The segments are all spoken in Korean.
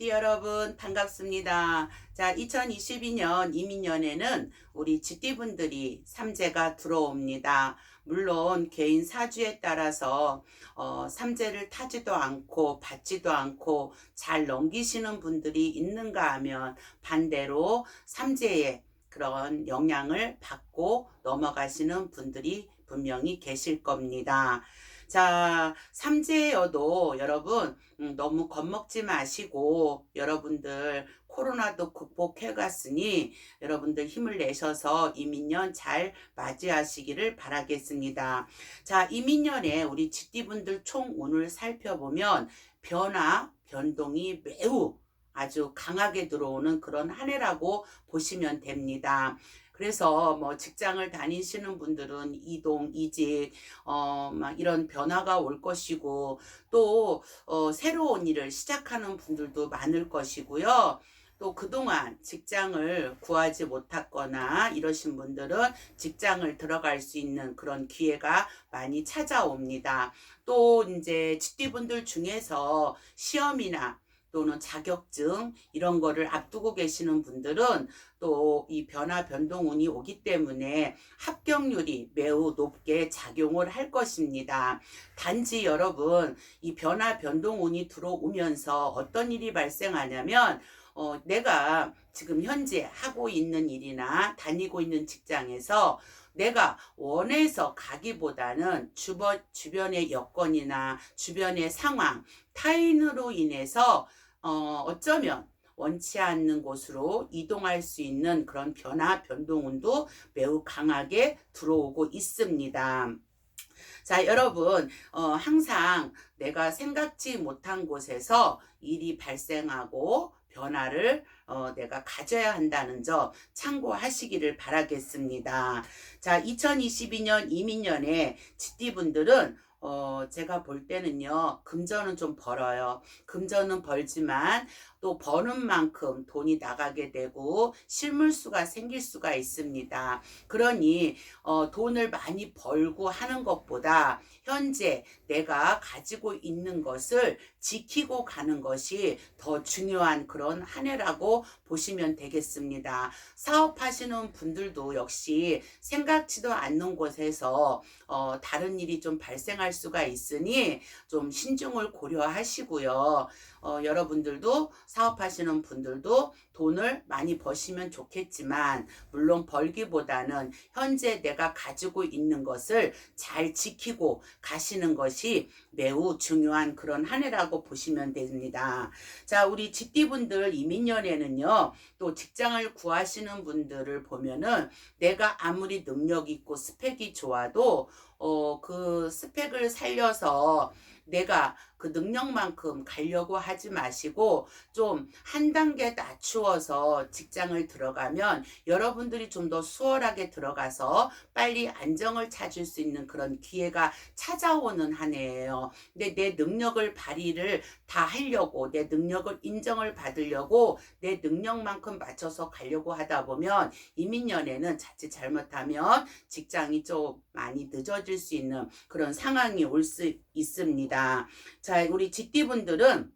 GT 여러분 반갑습니다. 자, 2022년 이민년에는 우리 GT 분들이 삼재가 들어옵니다. 물론 개인 사주에 따라서 어, 삼재를 타지도 않고 받지도 않고 잘 넘기시는 분들이 있는가 하면 반대로 삼재의 그런 영향을 받고 넘어가시는 분들이 분명히 계실 겁니다. 자, 삼재여도 여러분 음, 너무 겁먹지 마시고 여러분들 코로나도 극복해 갔으니 여러분들 힘을 내셔서 이민년 잘 맞이하시기를 바라겠습니다. 자, 이민년에 우리 지띠분들 총 운을 살펴보면 변화, 변동이 매우 아주 강하게 들어오는 그런 한 해라고 보시면 됩니다. 그래서 뭐 직장을 다니시는 분들은 이동, 이직, 어, 막 이런 변화가 올 것이고, 또, 어, 새로운 일을 시작하는 분들도 많을 것이고요. 또 그동안 직장을 구하지 못했거나 이러신 분들은 직장을 들어갈 수 있는 그런 기회가 많이 찾아옵니다. 또 이제 직디분들 중에서 시험이나 또는 자격증 이런 거를 앞두고 계시는 분들은 또 이 변화 변동운이 오기 때문에 합격률이 매우 높게 작용을 할 것입니다. 단지 여러분 이 변화 변동운이 들어오면서 어떤 일이 발생하냐면 어, 내가 지금 현재 하고 있는 일이나 다니고 있는 직장에서 내가 원해서 가기보다는 주변, 주변의 여건이나 주변의 상황, 타인으로 인해서 어, 어쩌면 원치 않는 곳으로 이동할 수 있는 그런 변화, 변동운도 매우 강하게 들어오고 있습니다. 자, 여러분, 어, 항상 내가 생각지 못한 곳에서 일이 발생하고 변화를 어, 내가 가져야 한다는 점 참고하시기를 바라겠습니다. 자, 2022년 이민년에 지띠분들은 어, 제가 볼 때는요, 금전은 좀 벌어요. 금전은 벌지만 또 버는 만큼 돈이 나가게 되고 실물수가 생길 수가 있습니다. 그러니 어, 돈을 많이 벌고 하는 것보다 현재 내가 가지고 있는 것을 지키고 가는 것이 더 중요한 그런 한 해라고 보시면 되겠습니다. 사업하시는 분들도 역시 생각지도 않는 곳에서 어, 다른 일이 좀 발생할 수가 있으니 좀 신중을 고려하시고요. 어, 여러분들도 사업하시는 분들도 돈을 많이 버시면 좋겠지만 물론 벌기보다는 현재 내가 가지고 있는 것을 잘 지키고 가시는 것이 매우 중요한 그런 한 해라고 보시면 됩니다. 자, 우리 집디분들 이민년에는요, 또 직장을 구하시는 분들을 보면은 내가 아무리 능력 있고 스펙이 좋아도 어, 그 스펙을 살려서 내가 그 능력만큼 가려고 하지 마시고 좀 한 단계 낮추어서 직장을 들어가면 여러분들이 좀 더 수월하게 들어가서 빨리 안정을 찾을 수 있는 그런 기회가 찾아오는 한 해예요. 근데 내 능력을 발휘를 다 하려고 내 능력을 인정을 받으려고 내 능력만큼 맞춰서 가려고 하다 보면 이민년에는 자칫 잘못하면 직장이 좀 많이 늦어질 수 있는 그런 상황이 올 수 있 습니다. 자, 우리 직디분들은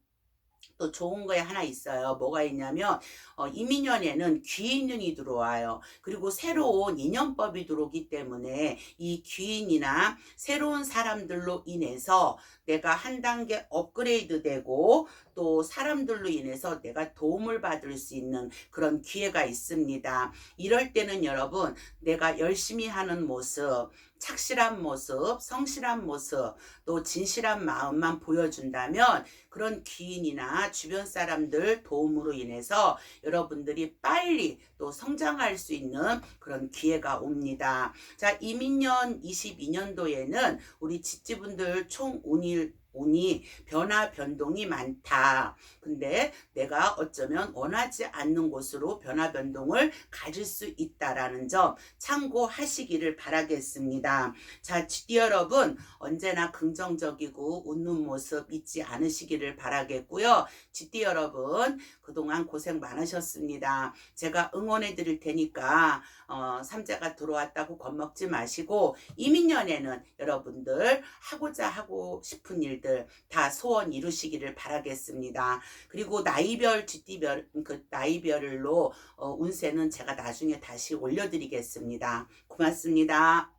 또 좋은 거에 하나 있어요. 뭐가 있냐면 어, 이민년에는 귀인운이 들어와요. 그리고 새로운 인연법이 들어오기 때문에 이 귀인이나 새로운 사람들로 인해서 내가 한 단계 업그레이드 되고 또 사람들로 인해서 내가 도움을 받을 수 있는 그런 기회가 있습니다. 이럴 때는 여러분 내가 열심히 하는 모습 착실한 모습, 성실한 모습, 또 진실한 마음만 보여준다면 그런 귀인이나 주변 사람들 도움으로 인해서 여러분들이 빨리 또 성장할 수 있는 그런 기회가 옵니다. 자, 이민년 22년도에는 우리 지지분들 총 운일 운이 변화 변동이 많다. 근데 내가 어쩌면 원하지 않는 곳으로 변화 변동을 가질 수 있다라는 점 참고하시기를 바라겠습니다. 자, GD 여러분 언제나 긍정적이고 웃는 모습 잊지 않으시기를 바라겠고요. GD 여러분 그동안 고생 많으셨습니다. 제가 응원해 드릴 테니까 어, 삼재가 들어왔다고 겁먹지 마시고 이민년에는 여러분들 하고자 하고 싶은 일 쥐띠들 다 소원 이루시기를 바라겠습니다. 그리고 나이별 쥐띠별 그 나이별로 어, 운세는 제가 나중에 다시 올려드리겠습니다. 고맙습니다.